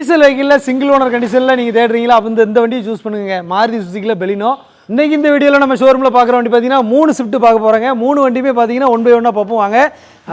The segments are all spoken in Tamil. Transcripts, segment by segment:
டீசல் வெஹிக்கிளில் சிங்கிள் ஓனர் கண்டிஷனில் நீங்கள் தேடுறீங்களா? அப்போ இந்த வண்டியை சூஸ் பண்ணுங்க. மாருதி சுசுக்கியில் பெலினோ இன்றைக்கி இந்த வீடியோவில் நம்ம ஷோரூமில் பார்க்குற வண்டி பார்த்தீங்கன்னா மூணு ஷிஃப்ட் பார்க்க போகிறாங்க மூணு வண்டியுமே பார்த்தீங்கன்னா ஒன் பை ஒன்னாக பார்ப்போம். வாங்க.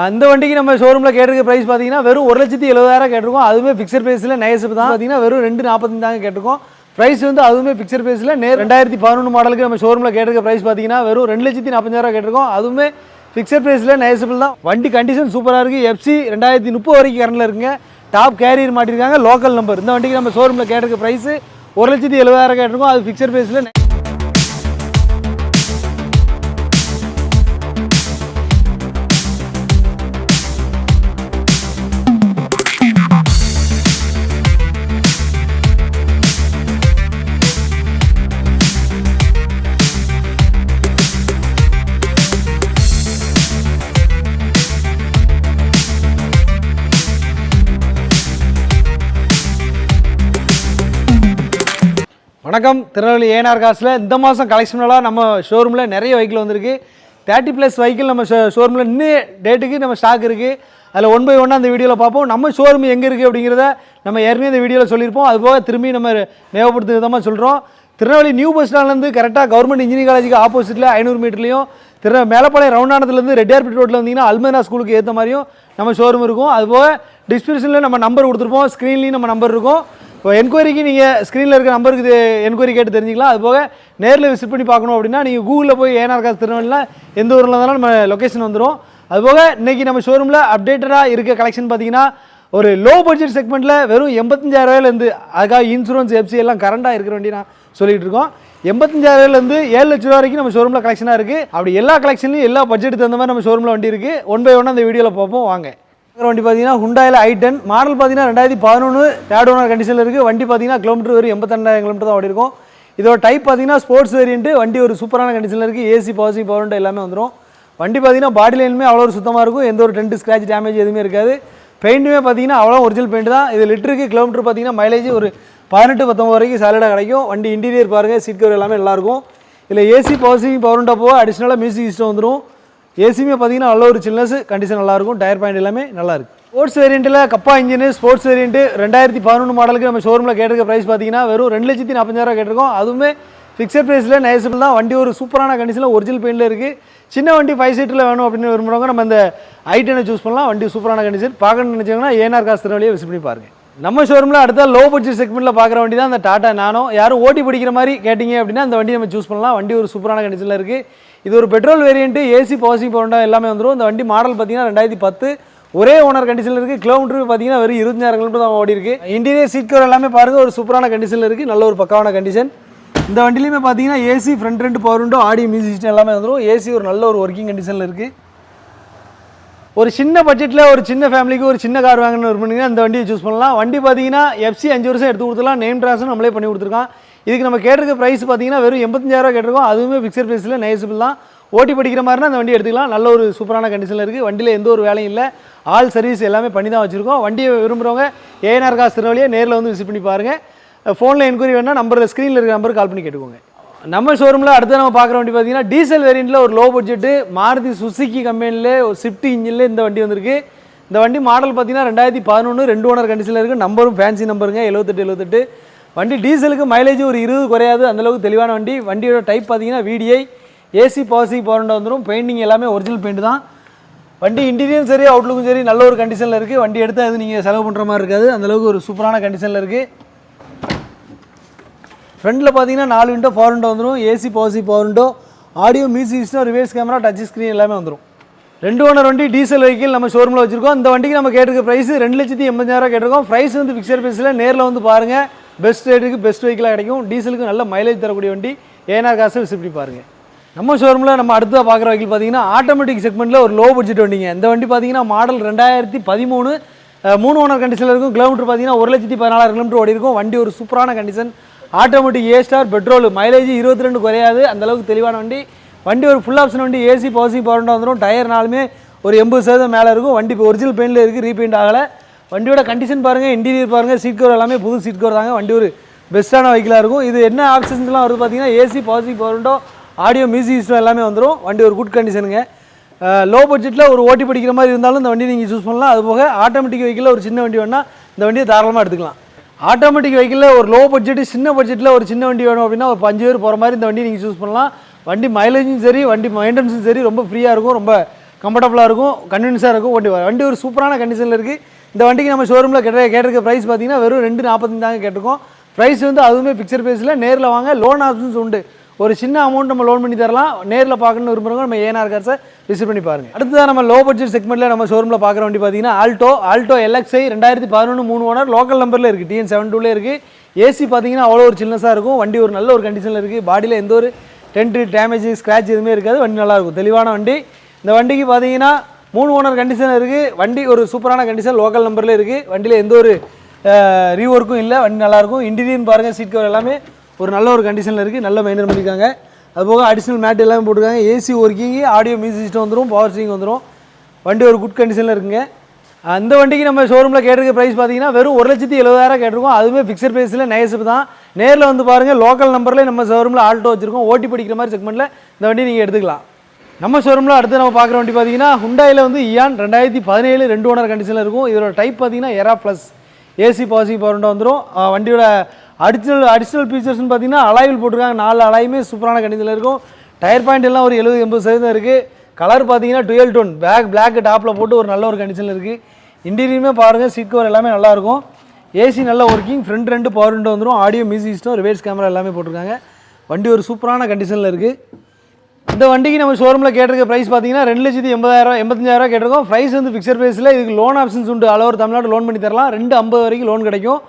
அந்த வண்டிக்கு நம்ம ஷோரூமில் கேட்டிருக்க ப்ரைஸ் பார்த்தீங்கன்னா வெறும் ஒரு லட்சத்தி எழுபதாயிரம் கேட்டிருக்கோம். அதுவுமே ஃபிக்ஸட் ப்ரைஸில் நயசிப் தான். பார்த்தீங்கன்னா வெறும் ரெண்டு நாற்பத்தஞ்சு தாங்க கேட்டிருக்கோம். ப்ரைஸ் வந்து அதுவுமே ஃபிக்ஸட் ப்ரைஸில் நே ரெண்டாயிரத்தி பதினொன்று மாடலுக்கு நம்ம ஷோரூமில் கேட்டிருக்க ப்ரைஸ் பார்த்தீங்கன்னா வெறும் ரெண்டு லட்சத்தி நாற்பஞ்சாயிரம் கேட்டிருக்கோம். அதுவுமே ஃபிக்ஸட் ப்ரைஸில் நயசிபிள் தான். வண்டி கண்டிஷன் சூப்பராக இருக்குது எஃப்சி ரெண்டாயிரத்தி முப்பது வரைக்கும் கரண்டில் இருக்குங்க. டாப் கேரியர் மாட்டிருக்காங்க லோக்கல் நம்பர் இந்த வண்டிக்கு நம்ம ஷோரூமில் கேட்டிருக்க ப்ரைஸு ஒரு லட்சத்தி எழுபதாயிரம் கேட்டிருக்கோம். அது ஃபிக்ஸட் ப்ரைஸில் வணக்கம். திருநெல்வேலி ஏனார் காசில் இந்த மாதம் கலெக்ஷனெல்லாம் நம்ம ஷோரூமில் நிறைய வெஹிக்கிள் வந்திருக்கு. தேர்ட்டி ப்ளஸ் வெஹிக்கிள் நம்ம ஷோரூமில் இன்னும் டேட்டுக்கு நம்ம ஸ்டாக் இருக்குது அதில் ஒன் பை ஒன்னாக அந்த வீடியோவில் பார்ப்போம். நம்ம ஷோரூம் எங்கே இருக்குது அப்படிங்கிறத நம்ம ஏற்கனவே இந்த வீடியோவில் சொல்லியிருப்போம். அது போக திரும்பி நம்ம ஞாபகப்படுத்தும் விதமாக சொல்கிறோம் திருநெல்வேலி நியூ பஸ் ஸ்டாண்ட்லேருந்து கரெக்டாக கவர்மெண்ட் இன்ஜினியரிங் காலேஜுக்கு ஆப்போசிட்டில் ஐநூறு மீட்டர்லையும் திரு மேலப்பாளையம் ரவுண்டானத்துலேருந்து ரெட்டியார்பேட் ரோட்டில் வந்தீங்கன்னா அல்மேனா ஸ்கூலுக்கு ஏற்ற மாதிரியும் நம்ம ஷோரூம் இருக்கும். அது போக டிஸ்கிரிப்ஷனில் நம்ம நம்பர் கொடுத்துருப்போம். ஸ்க்ரீன்லேயும் நம்ம நம்பர் இருக்கும். இப்போ என்கொயரிக்கு நீங்கள் ஸ்க்ரீனில் இருக்க நம்பருக்கு என்கொயரி கேட்டு தெரிஞ்சுக்கலாம். அது போக நேரில் விசிட் பண்ணி பார்க்கணும் அப்படின்னா நீங்கள் கூகுளில் போய் ஏனார் காசு எந்த ஊரில் இருந்தாலும் நம்ம லொக்கேஷன் வந்துடும் அது போக இன்றைக்கி நம்ம ஷோரூமில் அப்டேட்டடாக இருக்க கலெக்ஷன் பார்த்தீங்கன்னா ஒரு லோ பட்ஜெட் செக்மெண்ட்டில் வெறும் எண்பத்தஞ்சாயிரூவாயிலேருந்து அதுக்காக இன்சூரன்ஸ் எஃப்சி எல்லாம் கரண்டாக இருக்கிற வண்டி நான் சொல்லிகிட்டு இருக்கோம். எண்பத்தஞ்சாயிரம்லேருந்து ஏழு லட்ச ரூபா வரைக்கும் நம்ம ஷோரூமில் கலெக்ஷனாக இருக்குது அப்படி எல்லா கலெக்ஷன்லையும் எல்லா பட்ஜெட்டுக்கு தகுந்த மாதிரி நம்ம ஷோரூமில் வண்டி இருக்குது ஒன் பை ஒன் அந்த வீடியோவில் பார்ப்போம். வாங்க. வண்டி பார்த்தீங்கன்னா ஹுண்டாயில் ஐ டென் மாடல் பார்த்தீங்கன்னா ரெண்டாயிரத்தி பதினொன்று தேர்ட் ஓனர் கண்டிஷனில் இருக்குது வண்டி பார்த்தீங்கன்னா கிலோமீட்டர் வெறும் எண்பத்தெண்டாயிரம் கிலோமீட்டர் தான் ஓடி இருக்கும் இதோட டைப் பார்த்தீங்கன்னா ஸ்போர்ட்ஸ் வேரியன்ட்டு வண்டி ஒரு சூப்பரான கண்டிஷனில் இருக்குது ஏசி பாசி பவர் எல்லாமே வந்துடும் வண்டி பார்த்தீங்கன்னா பாடி லைனுமே அவ்வளோ ஒரு சுத்தமாக இருக்கும். எந்த ஒரு டென்ட் ஸ்க்ராச் டேமேஜ் எதுவுமே இருக்காது. பெயிண்ட்டுமே பார்த்தீங்கன்னா அவ்வளோ ஒரிஜினல் பெயிண்ட் தான். இது லிட்டருக்கு கிலோமீட்டர் பார்த்தீங்கன்னா மைலேஜ் ஒரு பதினெட்டு பத்தொம்பது வரைக்கும் சாலிடாக கிடைக்கும். வண்டி இன்டீரியர் பாருங்கள் சீட் கவர் எல்லாமே நல்லாயிருக்கும் இதில் ஏசி பவர்சிங் பவர் போக அடிஷ்னலாக மியூசிக் சிஸ்டம் வந்துடும் ஏசியுமே பார்த்தீங்கன்னா நல்ல ஒரு சில்னஸ் கண்டிஷன் நல்லாயிருக்கும். டயர் பாயிண்ட் எல்லாமே நல்லா இருக்கு ஸ்போர்ட்ஸ் வேரியண்ட்டில் கப்பா இன்ஜின் ஸ்போர்ட்ஸ் வேரியண்ட்டு ரெண்டாயிரத்தி பதினொன்று மாடலுக்கு நம்ம ஷோரூமில் கேட்டிருக்க ப்ரைஸ் பார்த்தீங்கன்னா வெறும் ரெண்டு லட்சத்தி நாற்பஞ்சாயிரம் கேட்டிருக்கோம். அதுவுமே ஃபிக்ஸட் ப்ரைஸில் நைசபிள் தான். வண்டி ஒரு சூப்பரான கண்டிஷனில் ஒரிஜினல் பெயிண்டில் இருக்குது சின்ன வண்டி ஃபைவ் சீட்டில் வேணும் அப்படின்னு விரும்புகிறவங்க நம்ம இந்த ஐட்டனை சூஸ் பண்ணலாம். வண்டி சூப்பரான கண்டிஷன் பார்க்கணும்னு நினச்சிங்கன்னா ஏஆர் காசு திருநெல்வேலியை விசிட் பண்ணி பாருங்கள் நம்ம ஷோரூமில் அடுத்த லோ பட்ஜெட் செக்மெண்ட்டில் பார்க்குற வண்டி தான் அந்த டாட்டா நானும் யாரும் ஓட்டி பிடிக்கிற மாதிரி கேட்டிங்க அப்படின்னா அந்த வண்டி நம்ம சூஸ் பண்ணலாம். வண்டி ஒரு சூப்பரான கண்டிஷனில் இருக்குது இது ஒரு petrol variant AC power steering பவுண்டா எல்லாமே வந்துடும் இந்த வண்டி மாடல் பார்த்தீங்கன்னா ரெண்டாயிரத்தி பத்து. ஒரே ஓனர் கண்டிஷனில் இருக்குது கிலோமீட்டர் பார்த்தீங்கன்னா வெறும் இருபத்தஞ்சாயிரம் கிலோமீட்டர் தான் ஓடி இருக்குது இன்டீரியர் சீட் கவர் எல்லாமே பாருங்கள் ஒரு சூப்பரான கண்டிஷனில் இருக்குது நல்ல ஒரு பக்காவான கண்டிஷன் இந்த வண்டிலையுமே பார்த்தீங்கன்னா ஏசி ஃப்ரண்ட் ரெண்டு power window audio music system எல்லாமே வந்துடும் ஏசி ஒரு நல்ல ஒரு ஒர்க்கிங் கண்டிஷனில் இருக்குது ஒரு சின்ன பட்ஜெட்டில் ஒரு சின்ன ஃபேமிலிக்கு ஒரு சின்ன கார் வாங்கணும்னு விரும்புனீங்கன்னா இந்த வண்டியை சூஸ் பண்ணலாம். வண்டி பார்த்தீங்கன்னா எஃப்சி அஞ்சு வருஷம் எடுத்து கொடுத்துலாம் நேம் ட்ராஸும் நம்மளே பண்ணி கொடுத்துருக்கான். இதுக்கு நம்ம கேட்டிருக்க ப்ரைஸ் பார்த்தீங்கன்னா வெறும் எண்பத்தஞ்சாயிரம் கேட்டிருக்கோம். அதுவுமே ஃபிக்ஸட் ப்ரைஸில் நைசபிள் தான். ஓட்டி படிக்கிற மாதிரினா அந்த வண்டி எடுத்துக்கலாம். நல்ல ஒரு சூப்பரான கண்டிஷனில் இருக்குது வண்டியில் எந்த ஒரு வேலையும் இல்லை. ஆல் சர்வீஸ் எல்லாமே பண்ணி தான் வச்சுருக்கோம். வண்டியை விரும்புகிறவங்க ஏஎன்ஆர் காசு திருநெல்வேலியை நேரில் வந்து விசிட் பண்ணி பாருங்கள் ஃபோனில் என்கொயரி வேணால் நம்பரில் ஸ்க்ரீனில் இருக்கிற நம்பருக்கு கால் பண்ணி கேட்டுக்கோங்க. நம்ம ஷோரூமில் அடுத்து நம்ம பார்க்குற வண்டி பார்த்தீங்கன்னா டீசல் வேரியண்ட்டில் ஒரு லோ பட்ஜெட்டு மாருதி சுசுக்கி கம்பெனியில் ஒரு ஸ்விஃப்ட் இன்ஜினில் இந்த வண்டி வந்திருக்கு. இந்த வண்டி மாடல் பார்த்தீங்கன்னா ரெண்டாயிரத்தி பதினொன்று ரெண்டு ஓனர் கண்டிஷனில் இருக்குது நம்பரும் ஃபேன்சி நம்பருங்க எழுபத்தெட்டு எழுபத்தெட்டு வண்டி டீசலுக்கு மைலேஜ் ஒரு இருபது குறையாது. அந்தளவுக்கு தெளிவான வண்டி. வண்டியோட டைப் பார்த்தீங்கன்னா விடிஐ ஏசி பாசி பவர் வந்துடும் பெயிண்டிங் எல்லாமே ஒரிஜினல் பெயிண்ட் தான். வண்டி இன்டீரியரும் சரி அவுட்லுக்கும் சரி நல்ல ஒரு கண்டிஷனில் இருக்குது வண்டி எடுத்தால் அது நீங்கள் செலவு பண்ணுற மாதிரி இருக்காது. அந்தளவுக்கு ஒரு சூப்பரான கண்டிஷனில் இருக்குது ஃப்ரண்ட்டில் பார்த்தீங்கன்னா நாலு விண்டோ ஃபோர் விண்டோ வந்துடும் ஏசி பாசி power window audio music system reverse camera touch screen எல்லாமே வந்துடும் ரெண்டு ஓனர் வண்டி டீசல் வெஹிக்கிள் நம்ம ஷோரூமில் வச்சுருக்கோம். இந்த வண்டிக்கு நம்ம கேட்டிருக்க ப்ரைஸ் ரெண்டு லட்சத்தி எண்பதாயிரம் கேட்டிருக்கோம். ப்ரைஸ் வந்து ஃபிக்ஸட் ப்ரைஸில் நேரில் வந்து பாருங்கள் பெஸ்ட் ரேட்டுக்கு பெஸ்ட் வெஹிக்கிளாக கிடைக்கும். டீசலுக்கு நல்ல மைலேஜ் தரக்கூடிய வண்டி. ஏனார் காசு விசிட் பாருங்கள் நம்ம ஷோரூமில் நம்ம அடுத்ததாக பார்க்குற வெஹிக்கிள் பார்த்தீங்கன்னா ஆட்டோமேட்டிக் செக்மெண்ட்டில் ஒரு லோ பட்ஜெட் வண்டிங்க. இந்த வண்டி பார்த்தீங்கன்னா மாடல் ரெண்டாயிரத்தி பதிமூணு மூணு ஓனர் கண்டிஷனில் இருக்கும். கிலோமீட்டர் பார்த்தீங்கன்னா ஒரு லட்சத்தி பதினாலாயிரம் கிலோமீட்டர் ஓடி இருக்கும். வண்டி ஒரு சூப்பரான condition automatic A star petrol mileage இருபத்தி ரெண்டு குறையாது அந்தளவுக்கு தெளிவான வண்டி. வண்டி ஒரு ஃபுல் ஆப்ஷன் வண்டி. ஏசி பவர்சிங் பவர் வந்துடும் டயர்னாலுமே ஒரு எண்பது சதவீதம் மேலே இருக்கும். வண்டி இப்போ ஒரிஜினல் பெயிண்டில் இருக்குது ரீபெயிண்ட் ஆகலை. வண்டியோட கண்டிஷன் பாருங்கள் இன்டீரியர் பாருங்கள் சீட் கவர் எல்லாமே புது சீட் கவர் தாங்க. வண்டி ஒரு பெஸ்ட்டான வெஹிக்கிளாக இருக்கும். இது என்ன ஆப்ஷன்ஸ்லாம் வருது பார்த்தீங்கன்னா AC positive power window audio music system எல்லாமே வந்துடும் வண்டி ஒரு குட் கண்டிஷனுங்க லோ பட்ஜெட்டில் ஒரு ஓட்டி படிக்கிற மாதிரி இருந்தாலும் இந்த வண்டி நீங்கள் சூஸ் பண்ணலாம். அது போக ஆட்டோமேட்டிக் வெஹிக்கிளில் ஒரு சின்ன வண்டி வேணால் இந்த வண்டியை தாராளமாக எடுத்துக்கலாம். ஆட்டோமேட்டிக் வெஹிக்கிளில் ஒரு லோ பட்ஜெட்டு சின்ன பட்ஜெட்டில் ஒரு சின்ன வண்டி வேணும் அப்படின்னா ஒரு அஞ்சு பேர் போகிற மாதிரி இந்த வண்டி நீங்கள் சூஸ் பண்ணலாம். வண்டி மைலேஜும் சரி வண்டி மெயின்டெனன்ஸும் சரி ரொம்ப ஃப்ரீயாக இருக்கும். ரொம்ப கம்ஃபர்டபுளாக இருக்கும். கன்வீனியன்ஸாக இருக்கும். வண்டி வண்டி ஒரு சூப்பரான கண்டிஷனில் இருக்குது இந்த வண்டிக்கு நம்ம ஷோரூமில் கேட்ட கேட்டிருக்க ப்ரைஸ் பார்த்தீங்கன்னா வெறும் ரெண்டு நாற்பத்தஞ்சு தாங்க கேட்டிருக்கோம். ப்ரைஸ் வந்து அதுவுமே ஃபிக்ஸட் ப்ரைஸில் நேரில் வாங்க. லோன் ஆப்ஷன்ஸ் உண்டு. ஒரு சின்ன அமௌண்ட் நம்ம லோன் பண்ணி தரலாம். நேரில் பார்க்கணும்னு விரும்புகிறவங்க நம்ம ஏனார் கார்ஸை விசிட் பண்ணி பாருங்க. அடுத்ததான் நம்ம லோ பட்ஜெட் செக்மெண்ட்டில் நம்ம ஷோரூமில் பார்க்குற வண்டி பார்த்தீங்கன்னா ஆல்டோ ஆல்டோ எல்எக்ஸ்ஐ ரெண்டாயிரத்தி பதினொன்று மூணு ஓனர். லோக்கல் நம்பரில் இருக்குது டிஎன் செவன் டூலே இருக்குது ஏசி பார்த்தீங்கன்னா அவ்வளோ ஒரு சின்னஸாக இருக்கும். வண்டி ஒரு நல்ல ஒரு கண்டிஷனில் இருக்குது பாடியில் எந்த ஒரு டென்ட்டு டேமேஜ் ஸ்க்ராட்ச் எதுவுமே இருக்காது. வண்டி நல்லாயிருக்கும் தெளிவான வண்டி. இந்த வண்டிக்கு பார்த்தீங்கன்னா மூணு ஓனர் கண்டிஷன் இருக்குது வண்டி ஒரு சூப்பரான கண்டிஷன் லோக்கல் நம்பரில் இருக்குது வண்டியில் எந்த ஒரு ரீஒர்க்கும் இல்லை. வண்டி நல்லாயிருக்கும். இன்டீரியர் பாருங்கள் சீட் கவர் எல்லாமே ஒரு நல்ல ஒரு கண்டிஷனில் இருக்குது நல்ல மெயின்டைன் பண்ணியிருக்காங்க. அதுபோக அடிஷ்னல் மேட் எல்லாமே போட்டிருக்காங்க. AC working audio music system வந்துடும் பவர் ஸ்டீரிங் வந்துடும் வண்டி ஒரு குட் கண்டிஷனில் இருக்குங்க. அந்த வண்டிக்கு நம்ம ஷோரூமில் கேட்டிருக்க ப்ரைஸ் பார்த்தீங்கன்னா வெறும் ஒரு லட்சத்தி எழுபதாயிரம் கேட்டிருக்கோம். அதுவுமே ஃபிக்ஸட் ப்ரைஸில் நேசப் தான். நேரில் வந்து பாருங்கள் லோக்கல் நம்பரில் நம்ம ஷோரூமில் ஆல்டோ வச்சுருக்கோம். ஓட்டி படிக்கிற மாதிரி செக்மெண்ட்டில் இந்த வண்டி நீங்கள் எடுத்துக்கலாம். நம்ம ஷோரூமில் அடுத்து நம்ம பார்க்குற வண்டி பார்த்தீங்கன்னா ஹுண்டாயில் வந்து இயான் ரெண்டாயிரத்தி பதினேழு ரெண்டு ஓனர் கண்டிஷனில் இருக்கும். இதோட டைப் பார்த்தீங்கன்னா Era plus AC passing power வந்துடும் வண்டியோட அடிஷ்னல் அடிஷ்னல் ஃபீச்சர்ஸ்னு பார்த்தீங்கன்னா அலாயில் போட்டிருக்காங்க. நாலு அலாயுமே சூப்பரான கண்டிஷனில் இருக்கும். டயர் பாயிண்ட் எல்லாம் ஒரு எழுபது எண்பது சதவீதம் இருக்குது கலர் பார்த்தீங்கன்னா டுவெல் டோன் பேக் பிளாக் டாப்பில் போட்டு ஒரு நல்ல ஒரு கண்டிஷனில் இருக்குது இன்டீரியருமே பாருங்கள் சீட் கவர் எல்லாமே நல்லாயிருக்கும் ஏசி நல்ல ஒர்க்கிங் ஃப்ரண்ட் ரெண்டு பவர் விண்டோ வந்துடும் audio music system reverse camera எல்லாமே போட்டிருக்காங்க. வண்டி ஒரு சூப்பரான கண்டிஷனில் இருக்குது இந்த வண்டிக்கு நம்ம ஷோரூமில் கேட்டிருக்க ப்ரைஸ் பார்த்தீங்கன்னா ரெண்டு லட்சத்தி எண்பதாயிரம் எண்பத்தஞ்சாயிரம் கேட்டிருக்கோம். ப்ரைஸ் வந்து ஃபிக்ஸட் ப்ரைஸில் இதுக்கு லோன் ஆப்ஷன்ஸ் உண்டு. ஆல் ஓவர் தமிழ்நாடு லோன் பண்ணி தரலாம். ரெண்டு ஐம்பது வரைக்கும் லோன் கிடைக்கும்.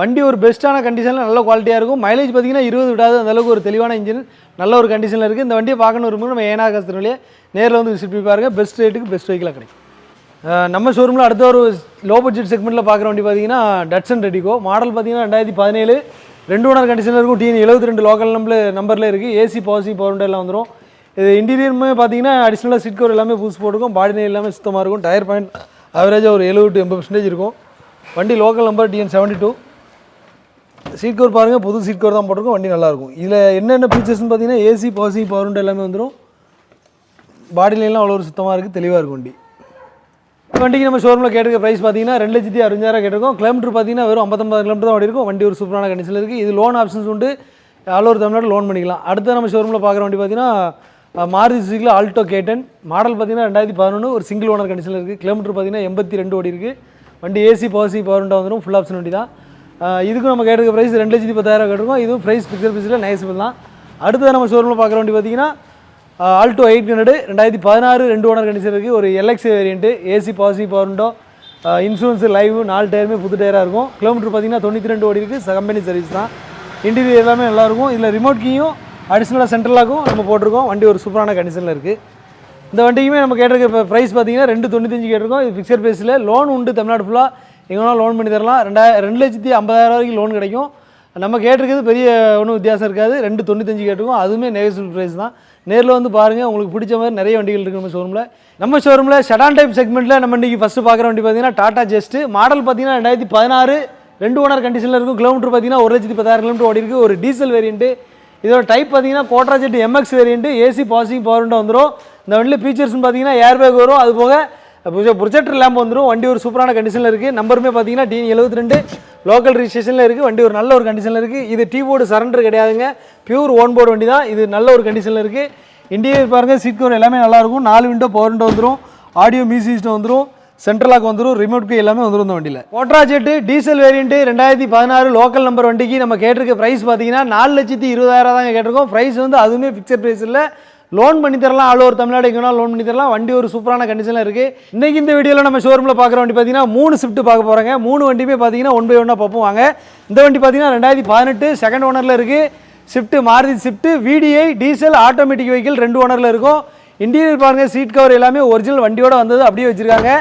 வண்டி ஒரு பெஸ்ட்டான கண்டிஷனில் நல்ல குவாலிட்டியாக இருக்கும். மைலேஜ் பார்த்தீங்கன்னா இருபது விடாது. அந்தளவுக்கு ஒரு தெளிவான இன்ஜின் நல்ல ஒரு கண்டிஷனில் இருக்குது இந்த வண்டியை பார்க்கணும் விரும்பும் நம்ம ஏனா கஸ்தூரிலே நேரில் வந்து விசிட் பண்ணி பாருங்கள் பெஸ்ட் ரேட்டுக்கு பெஸ்ட் வெஹிக்கிளாக கிடைக்கும். நம்ம ஷோரூமில் அடுத்த ஒரு லோ பட்ஜெட் செக்மெண்ட்டில் பார்க்குற வண்டி பார்த்தீங்கன்னா டட்சன் ரெடிகோ மாடல் பார்த்தீங்கன்னா ரெண்டாயிரத்தி பதினேழு. ரெண்டு ஓனர் கண்டிஷனில் இருக்கும். டிஎன் எழுபத்தி ரெண்டு லோக்கல் நம்பர் நம்பரில் இருக்குது ஏசி பாசி பவர் எல்லாம் வந்துடும் இது இன்டீரியருமே பார்த்தீங்கன்னா அடிஷ்னலாக சீட் கவர் எல்லாமே புதுசு போட்டுருக்கும் பாடி எல்லாமே சுத்தமாக இருக்கும். டயர் பாயிண்ட் ஆவரேஜாக ஒரு எழுபது டு எண்பது பர்சன்டேஜ் இருக்கும். வண்டி local number TN seventy two seat cover பாருங்கள் புது சீட் கவர் தான் போட்டிருக்கோம் வண்டி நல்லாயிருக்கும் இதில் என்னென்ன ஃபீச்சர்ஸ்னு பார்த்தீங்கன்னா ஏசி பாசி பவர் எல்லாமே வந்துடும் பாடியிலலாம் அவ்வளோ ஒரு சுத்தமாக இருக்குது தெளிவாக இருக்கும் வண்டி. வண்டிக்கு நம்ம ஷோரூமில் கேட்டிருக்க ப்ரைஸ் பார்த்தீங்கன்னா ரெண்டு லட்சத்தி அறுபஞ்சாயிரம் கேட்டிருக்கோம். கிலோமீட்டர் பார்த்தீங்கன்னா வெறும் ஐம்பத்தொம்பது கிலோமீட்டர் தான் இருக்கும். வண்டி ஒரு சூப்பரான கண்டிஷனில் இருக்குது இது லோன் ஆப்ஷன்ஸ் உண்டு. ஆல் ஓவர் தமிழ்நாடு லோன் பண்ணிக்கலாம். அடுத்து நம்ம ஷோரூமில் பார்க்குற வண்டி பார்த்தீங்கன்னா மாருதி சுசுக்கியில் ஆல்டோ கேட்டன் மாடல் பார்த்தீங்கன்னா ரெண்டாயிரத்தி பதினொன்று ஒரு சிங்கிள் ஓனர் கண்டிஷனில் இருக்குது கிலோமீட்டர் பார்த்தீங்கன்னா எண்பத்தி ரெண்டு ஓடி இருக்குது வண்டி ஏசி பாசி பவர் விண்டோ வந்துடும் ஃபுல் ஆப்ஷன் வண்டி தான். இதுக்கும் நம்ம கேட்டிருக்க ப்ரைஸ் ரெண்டு லட்சத்தி பத்தாயிரம் கேட்டிருக்கோம். இதுவும் ப்ரைஸ் பிக்சர் பிக்சரில் நைஸபிள் தான். அடுத்து நம்ம ஷோரூமில் பார்க்குற வண்டி பார்த்தீங்கன்னா ஆல்டோ எயிட் ஹண்ட்ரடு ரெண்டாயிரத்தி பதினாறு ரெண்டு ஓனர் கண்டிஷன் இருக்குது ஒரு எல்எக்ஸ் வேரியண்ட்டு ஏசி பாசி பவர் இன்சூரன்ஸ் லைவ் நாலு டயருமே புது டயராக இருக்கும். கிலோமீட்டர் பார்த்தீங்கன்னா தொண்ணூற்றி ரெண்டு ஓடி இருக்குது கம்பெனி சர்வீஸ் தான். இன்டீரியர் எல்லாமே நல்லாயிருக்கும் இதில் ரிமோட் கீயும் அடிஷ்னலாக சென்ட்ரலாகவும் நம்ம போட்டிருக்கோம். வண்டி ஒரு சூப்பரான கண்டிஷனில் இருக்குது இந்த வண்டிக்குமே நம்ம கேட்டிருக்க இப்போ ப்ரைஸ் பார்த்தீங்கன்னா ரெண்டு தொண்ணூத்தஞ்சு கேட்டிருக்கோம். இது ஃபிக்ஸட் ப்ரைஸில் லோன் உண்டு தமிழ்நாடு ஃபுல்லாக எங்கே வேணாலும் லோன் பண்ணி தரலாம். ரெண்டாயிரம் ரெண்டு லட்சத்தி ஐம்பதாயிரம் வரைக்கும் லோன் கிடைக்கும். நம்ம கேட்டிருக்கிறது பெரிய ஒன்றும் வித்தியாசம் இருக்காது. ரெண்டு தொண்ணூத்தஞ்சு கேட்டிருக்கோம். அதுவுமே நெகசிபிள் ப்ரைஸ் தான். நேரில் வந்து பாருங்கள் உங்களுக்கு பிடிச்ச மாதிரி நிறைய வண்டிகள் இருக்குது நம்ம ஷோரூமில் நம்ம ஷோரூமில் ஷடான் டைப் செக்மெண்ட்டில் நம்ம இன்றைக்கி ஃபஸ்ட்டு பார்க்குற வண்டி பார்த்தீங்கன்னா டாடா ஜெஸ்ட்டு மாடல் பார்த்தீங்கன்னா ரெண்டாயிரத்தி பதினாறு. ரெண்டு ஓனர் கண்டிஷனில் இருக்கும். கிலோமீட்டர் பார்த்தீங்கன்னா ஒரு லட்சத்தி பத்தாயிரம் கிலோமீட்டர் ஓடி இருக்குது ஒரு டீசல் வேரியண்ட்டு இதோட டைப் பார்த்தீங்கன்னா Quadrajet MX variant AC பாசிங் பவர்ன்ட்டு வந்துடும் இந்த வண்டியில் ஃபீச்சர்ஸ்னு பார்த்தீங்கன்னா ஏர்பேக் வரும். அது போக ப்ரொஜெக்டர் லேம்ப் வந்துடும் வண்டி ஒரு சூப்பரான கண்டிஷனில் இருக்குது நம்பருமே பார்த்தீங்கன்னா டி எழுபத்தி ரெண்டு. லோக்கல் ரிஜிஸ்ட்ரேஷனில் இருக்குது வண்டி ஒரு நல்ல ஒரு கண்டிஷனில் இருக்குது இது டீ போர்டு சரண்டர் கிடையாதுங்க. பியூர் ஓன் போர்டு வண்டி தான். இது நல்ல ஒரு கண்டிஷனில் இருக்குது இன்டீரியர் பாருங்கள் சீட் கவர் எல்லாமே நல்லாயிருக்கும் நாலு விண்டோ பவர் விண்டோ வந்துடும் ஆடியோ மியூசிக் வந்துடும் சென்ட்ரலாக வந்துடும் ரிமோட் எல்லாமே வந்துடும் இந்த வண்டியில். கோட்ரா ஜெட்டு டீசல் வேரியண்ட்டு ரெண்டாயிரத்தி பதினாறு லோக்கல் நம்பர் வண்டிக்கு நம்ம கேட்டிருக்க ப்ரைஸ் பார்த்தீங்கன்னா நாலு லட்சத்தி இருபதாயிரம் தாங்க கேட்டிருக்கோம். ப்ரைஸ் வந்து அதுவுமே ஃபிக்ஸட் ப்ரைஸ் இல்லை. லோன் பண்ணி தரலாம். ஆல் ஓவர் தமிழ்நாடு எங்கன்னா லோன் பண்ணி தரலாம். வண்டி ஒரு சூப்பரான கண்டிஷனில் இருக்குது இன்றைக்கி இந்த வீடியோவில் நம்ம ஷோரூமில் பார்க்குற வண்டி பார்த்தீங்கன்னா மூணு ஷிஃப்ட் பார்க்க போகிறாங்க மூணு வண்டியுமே பார்த்தீங்கன்னா ஒன் பை ஒன்னாக பார்ப்போம் வாங்க. இந்த வண்டி பார்த்தீங்கன்னா ரெண்டாயிரத்தி பதினெட்டு செகண்ட் ஓனரில் இருக்குது Swift Maruti Swift VDI diesel automatic vehicle ரெண்டு ஓனரில் இருக்கும். இன்டீரியர் பாருங்கள் சீட் கவர் எல்லாமே ஒரிஜினல் வண்டியோட வந்தது. அப்படியே வச்சுருக்காங்க.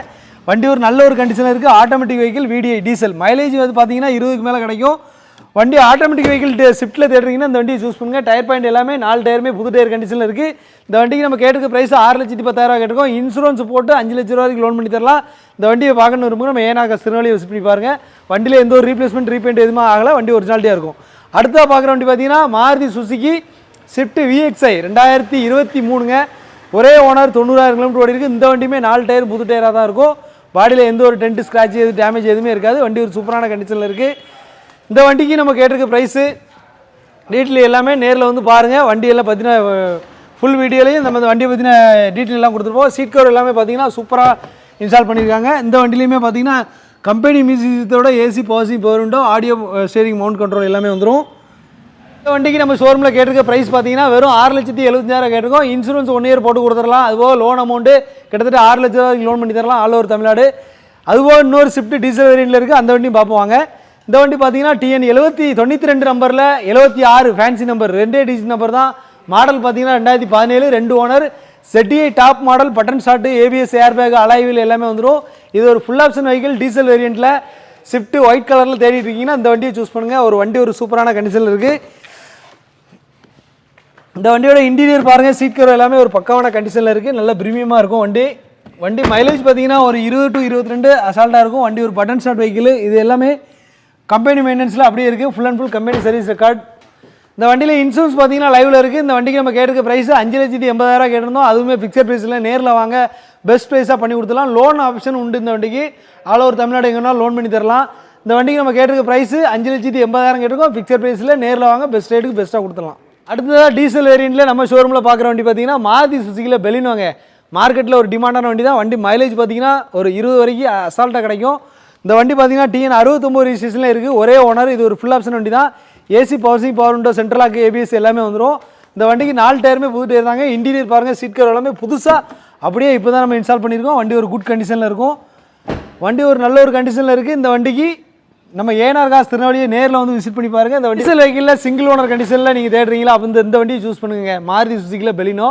வண்டி ஒரு நல்ல ஒரு கண்டிஷனில் இருக்குது automatic vehicle VDI diesel mileage வந்து பார்த்தீங்கன்னா இருபதுக்கு மேலே கிடைக்கும். வண்டி ஆட்டோமேட்டிக் வெஹிக்கிள் ஷிஃப்ட்டில் தேடுறீங்கன்னா இந்த வண்டியை சூஸ் பண்ணுங்கள் டயர் பாயிண்ட் எல்லாமே நாலு டயருமே புது டயர் கண்டிஷனில் இருக்குது இந்த வண்டிக்கு நம்ம கேட்டுக்க ப்ரைஸ் ஆறு லட்சத்தி பத்தாயிரம் கேட்டிருக்கோம். இன்சூரன்ஸ் போட்டு அஞ்சு லட்ச ரூபா வரைக்கும் லோன் பண்ணி தரலாம். இந்த வண்டியை பார்க்கணும் விரும்புங்க நம்ம ஏனாக திருநெல்வேலி விசிட் பண்ணி பாருங்கள் வண்டியில் எந்த ஒரு ரீப்ளேஸ்மெண்ட் ரீபெயிண்ட் எதுவுமே ஆகலை. வண்டி ஒரிஜினாலிட்டியாக இருக்கும். அடுத்ததாக பார்க்குற வண்டி பார்த்தீங்கன்னா மாருதி சுசுக்கி ஸ்விஃப்ட் விஎக்ஸ்ஐ ரெண்டாயிரத்தி இருபத்தி மூணுங்க. ஒரே ஓனர் தொண்ணூறாயிரம் கிலோமீட்டர் ஓடி இருக்குது இந்த வண்டியுமே நாலு டயர் புது டயராக தான் இருக்கும். பாடியில் எந்த ஒரு டென்ட் ஸ்க்ராட்ச் எது டேமேஜ் எதுவுமே இருக்காது. வண்டி ஒரு சூப்பரான கண்டிஷனில் இருக்குது இந்த வண்டிக்கு நம்ம கேட்டிருக்க ப்ரைஸு டீட்டெயில் எல்லாமே நேரில் வந்து பாருங்கள் வண்டியெல்லாம் பார்த்தீங்கன்னா ஃபுல் வீடியோலையும் நம்ம இந்த வண்டியை பற்றின டீட்டெயில் எல்லாம் கொடுத்துருப்போம். சீட் கவர் எல்லாமே பார்த்தீங்கன்னா சூப்பராக இன்ஸ்டால் பண்ணியிருக்காங்க இந்த வண்டிலையுமே பார்த்தீங்கன்னா கம்பெனி மியூசியத்தோட AC passing power window audio steering mount control எல்லாமே வந்துடும் இந்த வண்டிக்கு நம்ம ஷோரூமில் கேட்டிருக்க ப்ரைஸ் பார்த்தீங்கன்னா வெறும் ஆறு லட்சத்தி எழுபத்தஞ்சாயிரம் கேட்டிருக்கோம். இன்சூரன்ஸ் ஒன் இயர் போட்டு கொடுத்துடலாம். அதுபோக லோன் அமௌண்ட்டு கிட்டத்தட்ட ஆறு லட்ச ரூபாய்க்கு லோன் பண்ணி தரலாம். All over Tamil Nadu. அதுபோக இன்னொரு ஷிஃப்ட் டீசல் வேரியண்ட்டில் இருக்குது அந்த வண்டியும் பார்ப்போம் வாங்க இந்த வண்டி பார்த்தீங்கன்னா டிஎன் எழுபத்தி தொண்ணூற்றி ரெண்டு நம்பரில் எழுபத்தி ஆறு ஃபேன்சி நம்பர் ரெண்டே டிஜிட் நம்பர் தான். மாடல் பார்த்தீங்கன்னா ரெண்டாயிரத்தி பதினேழு. ரெண்டு owner செட்டியை top model button start ABS airbag alloy wheel எல்லாமே வந்துடும் இது ஒரு ஃபுல் ஆப்ஷன் வெஹிக்கிள் டீசல் வேரியண்ட்டில் ஸ்விஃப்ட் ஒயிட் கலரில் தேடிட்டு இருக்கீங்கன்னா இந்த வண்டியை சூஸ் பண்ணுங்கள் ஒரு வண்டி ஒரு சூப்பரான கண்டிஷனில் இருக்குது இந்த வண்டியோட இன்டீரியர் பாருங்கள் சீட் கவர் எல்லாமே ஒரு பக்காவான கண்டிஷனில் இருக்குது நல்ல ப்ரீமியமாக இருக்கும் வண்டி. வண்டி மைலேஜ் பார்த்தீங்கன்னா ஒரு இருபது டு இருபத்தி ரெண்டு அசால்ட்டாக இருக்கும். வண்டி ஒரு பட்டன் ஸ்டார்ட் வெஹிக்கிள் இது எல்லாமே கம்பெனி மெயின்டெனன்ஸில் அப்படியே இருக்குது full and full company service record இந்த வண்டியில் இன்சூரன்ஸ் பார்த்தீங்கன்னா லைவில் இருக்குது இந்த வண்டிக்கு நம்ம கேட்டுக்க ப்ரைஸ் அஞ்சு லட்சத்தி எண்பதாயிரம் கேட்டிருந்தோம். அதுவுமே ஃபிக்ஸட் ப்ரைஸில் நேரில் வாங்க. பெஸ்ட் ப்ரைஸாக பண்ணி கொடுத்துலாம் லோன் ஆப்ஷன் உண்டு இந்த வண்டிக்கு. ஆல் ஓவர் தமிழ்நாடு எங்கன்னா லோன் பண்ணி தரலாம். இந்த வண்டிக்கு நம்ம கேட்டிருக்க ப்ரைஸ் அஞ்சு லட்சத்தி எண்பதாயிரம் கேட்டிருக்கோம். ஃபிக்ஸட் ப்ரைஸில் நேரில் வாங்க. பெஸ்ட் ரேட்டுக்கு பெஸ்ட்டாக கொடுத்துலாம் அடுத்ததாக டீசல் வேரியண்ட்டில் நம்ம ஷோரூமில் பார்க்குற வண்டி பார்த்தீங்கன்னா மாருதி சுசுக்கியில் பெலினோங்க மார்க்கெட்டில் ஒரு டிமாண்டான வண்டி தான். வண்டி மைலேஜ் பார்த்தீங்கன்னா ஒரு இருபது வரைக்கும் அசால்ட்டாக கிடைக்கும். இந்த வண்டி பார்த்தீங்கன்னா டிஎன் அறுபத்தொம்பது ரிஜிஸ்ட்ரேஷனில் இருக்குது ஒரே ஓனர் இது ஒரு ஃபுல் ஆப்ஷன் வண்டி தான். AC power steering power window central lock ABS எல்லாமே வந்துடும் இந்த வண்டிக்கு நாலு டயருமே புது டயர் தாங்க. இன்டீரியர் பாருங்கள் சீட் கவர் எல்லாமே புதுசாக அப்படியே இப்போ தான் நம்ம இன்ஸ்டால் பண்ணியிருக்கோம். வண்டி ஒரு குட் கண்டிஷனில் இருக்கும். வண்டி ஒரு நல்ல ஒரு கண்டிஷனில் இருக்குது இந்த வண்டிக்கு நம்ம ஏனார் காசு திருநெல்வேலியை நேரில் வந்து விசிட் பண்ணி பாருங்கள் இந்த டீசல் வெஹிக்கிளில் சிங்கிள் ஓனர் கண்டிஷனில் நீங்கள் தேடுறீங்களா? அப்போ இந்த இந்த வண்டியை சூஸ் பண்ணுங்க. மாருதி சுசுக்கியில் பெலினோ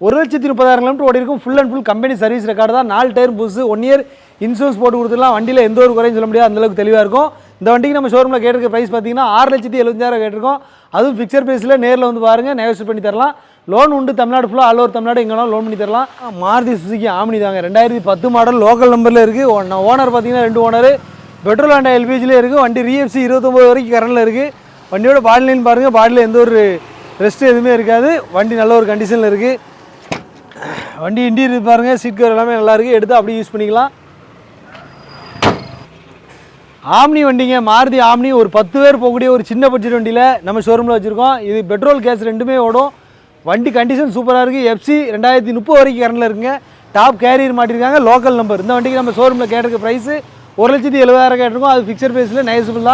ஒரு லட்சத்தி முப்பதாயிரம் கிலோமீட்டர் ஓடி இருக்கும். Full and full company service record தான். நாலு டயர் புதுசு ஒன் இயர் இன்சூரன்ஸ் போட்டு கொடுத்துலாம் வண்டியில் எந்த ஒரு குறையும் சொல்ல முடியாது. அந்தளவுக்கு தெளிவாக இருக்கும். இந்த வண்டிக்கு நம்ம ஷோரூமில் கேட்டிருக்க ப்ரைஸ் பார்த்தீங்கன்னா ஆறு லட்சத்தி எழுபத்தாயிரம் கேட்டிருக்கோம். அதுவும் ஃபிக்சர் ப்ரைஸில் நேரில் வந்து பாருங்கள் நெகோசியேட் பண்ணி தரலாம். லோன் உண்டு. தமிழ்நாடு ஃபுல்லாக ஆல் ஓவர் தமிழ்நாடு எங்கேனாலும் லோன் பண்ணி தரலாம். மாருதி சுசுக்கி ஆமினி தாங்க. ரெண்டாயிரத்தி பத்து மாடல் லோக்கல் நம்பரில் இருக்குது ஓனர் பார்த்தீங்கன்னா ரெண்டு ஓனர் பெட்ரோல் அண்ட் எல்பிஜிலே இருக்குது வண்டி ரிஎஃப்சி இருபத்தொம்போது வரைக்கும் கரண்டில் இருக்குது வண்டியோட பாடி லைன் பாருங்கள் பாடியில் எந்த ஒரு ரெஸ்ட்டு எதுவுமே இருக்காது. வண்டி நல்ல ஒரு கண்டிஷனில் இருக்குது வண்டி இன்டீரியர் பாருங்கள் சீட் கவர் எல்லாமே நல்லாயிருக்கு எடுத்து அப்படியே யூஸ் பண்ணிக்கலாம். ஆம்னி வண்டிங்க மாருதி ஆம்னி. ஒரு பத்து பேர் போகக்கூடிய ஒரு சின்ன பட்ஜெட் வண்டியில் நம்ம ஷோரூமில் வச்சுருக்கோம். இது பெட்ரோல் கேஸ் ரெண்டுமே ஓடும். வண்டி கண்டிஷன் சூப்பராக இருக்குது எஃப்சி ரெண்டாயிரத்தி முப்பது வரைக்கும் கரண்டில் இருக்குங்க. டாப் கேரியர் மாட்டிருக்காங்க லோக்கல் நம்பர் இந்த வண்டிக்கு நம்ம ஷோரூமில் கேட்டிருக்க ப்ரைஸு ஒரு லட்சத்தி எழுபதாயிரம் கேட்டிருக்கோம். அது ஃபிக்ஸட் ப்ரைஸில் நைஸபிள்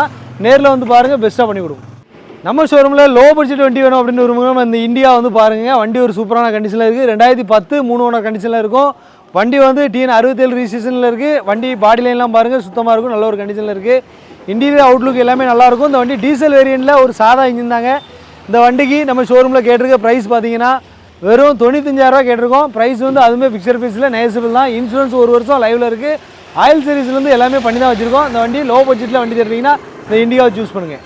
நேரில் வந்து பாருங்கள் பெஸ்ட்டாக பண்ணி கொடுக்கும். நம்ம ஷோரூமில் லோ பட்ஜெட் வண்டி வேணும் அப்படின்னு விரும்புகிறோம் இந்த இந்தியா வந்து பாருங்கள் வண்டி ஒரு சூப்பரான கண்டிஷனில் இருக்குது ரெண்டாயிரத்தி பத்து மூணு ஒன்றா கண்டிஷனில் இருக்கும். வண்டி வந்து டிஎன் அறுபத்தேழு ரிஜிஸ்ட்ரேஷனில் இருக்குது வண்டி பாடி லைன்லாம் பாருங்கள் சுத்தமாக இருக்கும் நல்ல ஒரு கண்டிஷனில் இருக்குது இன்டீரியர் அவுட்லுக் எல்லாமே நல்லாயிருக்கும் இந்த வண்டி டீசல் வேரியண்ட்டில் ஒரு சாதா இன்ஜின் தாங்க. இந்த வண்டிக்கு நம்ம ஷோரூமில் கேட்டிருக்க ப்ரைஸ் பார்த்தீங்கன்னா வெறும் தொண்ணூத்தஞ்சாயிரரூவா கேட்டிருக்கோம். ப்ரைஸ் வந்து அதுவுமே ஃபிக்சர் ப்ரைஸில் நேசபிள் தான். இன்சூரன்ஸ் ஒரு வருஷம் லைவில் இருக்குது ஆயில் சர்வீஸ்லேருந்து எல்லாமே பண்ணி தான் வச்சுருக்கோம். இந்த வண்டி லோ பட்ஜெட்டில் வண்டி தருவீங்கன்னா இந்த இண்டிகாவை சூஸ் பண்ணுங்கள்